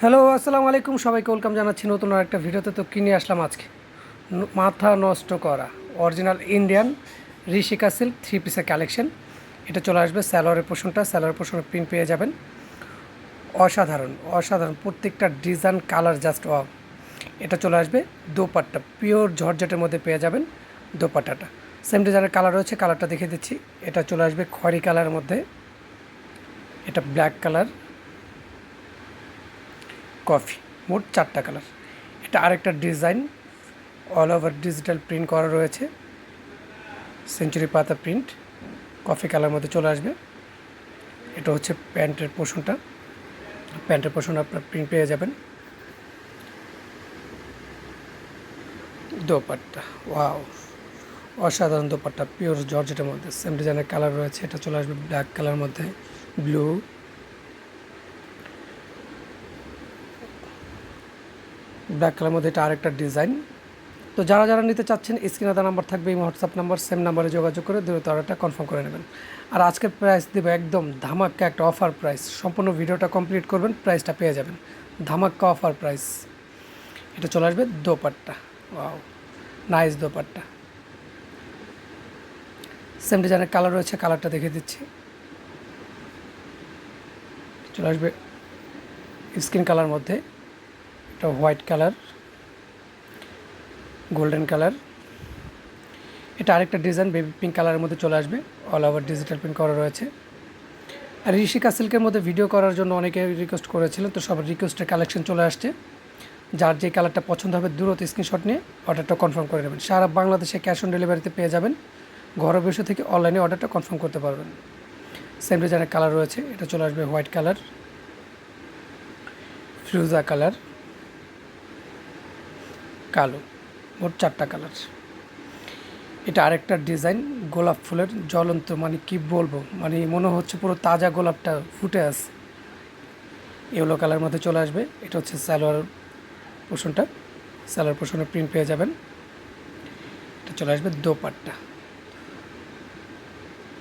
Hello আসসালামু আলাইকুম সবাইকে ওয়েলকাম জানাচ্ছি নতুন আর একটা ভিডিওতে। তো কিনে আসলাম আজকে? মাথা নষ্ট করা। Original Indian Rishika silk three পিসের কালেকশন এটা চলে আসবে স্যালোয়ারের পোষণটা। স্যালোয়ার পোষণের প্রিন্ট পেয়ে যাবেন। অসাধারণ অসাধারণ। প্রত্যেকটা ডিজাইন কালার জাস্ট অফ এটা চলে আসবে দোপাট্টা। পিওর জর্জেটের মধ্যে পেয়ে যাবেন দোপাট্টাটা। সেম ডিজাইনের কালার রয়েছে। কালারটা দেখে দিচ্ছি। এটা চলে আসবে খয়েরি কালারের মধ্যে। এটা ব্ল্যাক কালার কফি, মোট চারটা কালার। এটা আরেকটা design all over digital print করা রয়েছে। সেঞ্চুরি পাতা প্রিন্ট কফি কালার মধ্যে চলে আসবে। এটা হচ্ছে প্যান্টের পোষণটা। প্যান্টের পোষণ আপনার প্রিন্ট পেয়ে যাবেন। দোপাট্টা ওয়াও অসাধারণ দোপাট্টা পিওর জর্জেটের মধ্যে। সেম ডিজাইনের কালার রয়েছে, এটা চলে আসবে ব্ল্যাক কালার মধ্যে ব্লু ব্ল্যাক কালার মধ্যে এটা আরেকটা ডিজাইন। তো যারা যারা নিতে চাচ্ছেন, স্ক্রিনে দেওয়া নাম্বার থাকবে, এই হোয়াটসঅ্যাপ নাম্বার সেম নাম্বারে যোগাযোগ করে দ্রুত অর্ডারটা কনফার্ম করে নেবেন। আর আজকের প্রাইস দেবো একদম ধামাক্কা একটা অফার প্রাইস সম্পূর্ণ ভিডিওটা কমপ্লিট করবেন প্রাইসটা পেয়ে যাবেন। ধামাক্কা অফার প্রাইস এটা চলে আসবে dupatta. Wow nice dupatta. Same ডিজাইনের কালার রয়েছে কালারটা দেখে দিচ্ছি। চলে আসবে স্কিন কালার মধ্যে। এটা হোয়াইট কালার, গোল্ডেন কালার। এটা আরেকটা ডিজাইন, বেবি পিঙ্ক কালারের মধ্যে চলে আসবে। অল ওভার ডিজিটাল প্রিন্ট করা রয়েছে। আর ঋষিকা সিল্কের মধ্যে ভিডিও করার জন্য অনেকে রিকোয়েস্ট করেছিলেন তো সব রিকোয়েস্টের কালেকশন চলে আসছে। যার যে কালারটা পছন্দ হবে, দূরত স্ক্রিনশট নিয়ে অর্ডারটা কনফার্ম করে নেবেন। সারা বাংলাদেশে ক্যাশ অন ডেলিভারিতে পেয়ে যাবেন। ঘরে বসে থেকে অনলাইনে অর্ডারটা কনফার্ম করতে পারবেন। সেম ডিজাইনের কালার রয়েছে। এটা চলে আসবে হোয়াইট কালার, ফিরোজা কালার। কালো, মোট চারটা কালার। এটা আরেকটা ডিজাইন, গোলাপ ফুলের জ্বলন্ত মানে কি বলব মানে মনে হচ্ছে পুরো তাজা গোলাপটা ফুটে আছে। ইয়েলো কালার মধ্যে চলে আসবে, এটা হচ্ছে সালোয়ার পোষণটা, সালোয়ার পোষণের প্রিন্ট পেয়ে যাবেন। এটা চলে আসবে দোপাট্টা।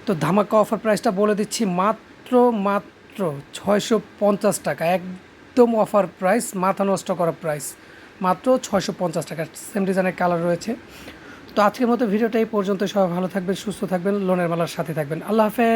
তো ধামাকা অফার প্রাইসটা বলে দিচ্ছি, মাত্র মাত্র ছয়শো পঞ্চাশ টাকা। একদম অফার প্রাইস মাথা নষ্ট করা প্রাইস মাত্র ছয়শো পঞ্চাশ টাকা। সেম ডিজাইনের কালার রয়েছে। তো আজকের মতো ভিডিওটা এই পর্যন্ত সবাই ভালো থাকবেন, সুস্থ থাকবেন, লোনের মালার সাথে থাকবেন। আল্লাহ হাফেজ।